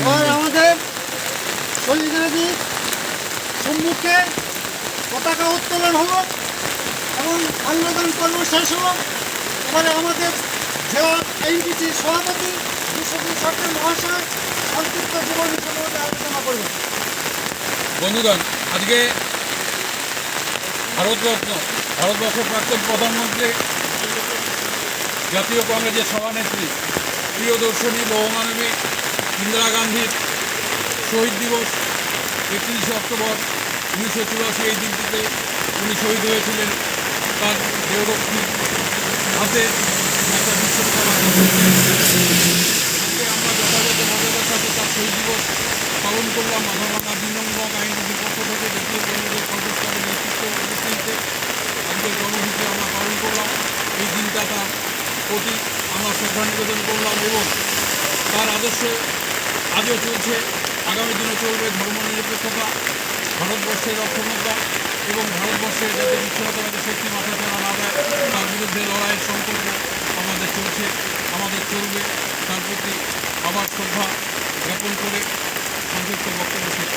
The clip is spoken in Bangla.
এবার আমাদের শহীদ সম্মুখে পতাকা উত্তোলন হলো এবং মাল্যদান পর্ব শেষ হলো এবারে আমাদের জেলা এনডিসির সভাপতি বিশ্বজিৎ সরকার মহাশয় সংক্ষিপ্ত জীবনী সম্বন্ধে আলোচনা করবেন বন্ধুগণ, আজকে ভারতরত্ন, ভারতবর্ষের প্রাক্তন প্রধানমন্ত্রী, জাতীয় কংগ্রেসের সভানেত্রী প্রিয় দর্শনী বহুমানবী ইন্দিরা গান্ধীর শহীদ দিবস একত্রিশে অক্টোবর উনিশশো চুরাশি এই দিনটিতে উনি শহীদ হয়েছিলেন তার দেহরক্ষী হাতে একটা বিশ্ববিদ্যালয় আমরা যথাযথ মর্যাদার সাথে তার শহীদ দিবস পালন করলাম। মাথাভাঙা দুই নম্বর আইনজীবীর পক্ষ থেকে জাতীয় কংগ্রেসের কর্মস্থলের নেতৃত্ব উপস্থিতিতে আজকের কর্মসূচি আমরা পালন করলাম। এই দিনটা তার প্রতি আমরা শ্রদ্ধা নিবেদন করলাম এবং তার আদর্শে আজও চলছে। আগামী দিনে চলবে ধর্ম ধর্মনিরপেক্ষতা ভারতবর্ষের অক্ষমতা এবং ভারতবর্ষে যাতে বিশ্বভারতের শক্তি মাথা চাড়া না দেয় তার বিরুদ্ধে লড়াইয়ের সংকল্প আমাদের চলছে, আমাদের চলবে। তার প্রতি আবার শ্রদ্ধা জ্ঞাপন করে সংক্ষিপ্ত বক্তব্য শেষ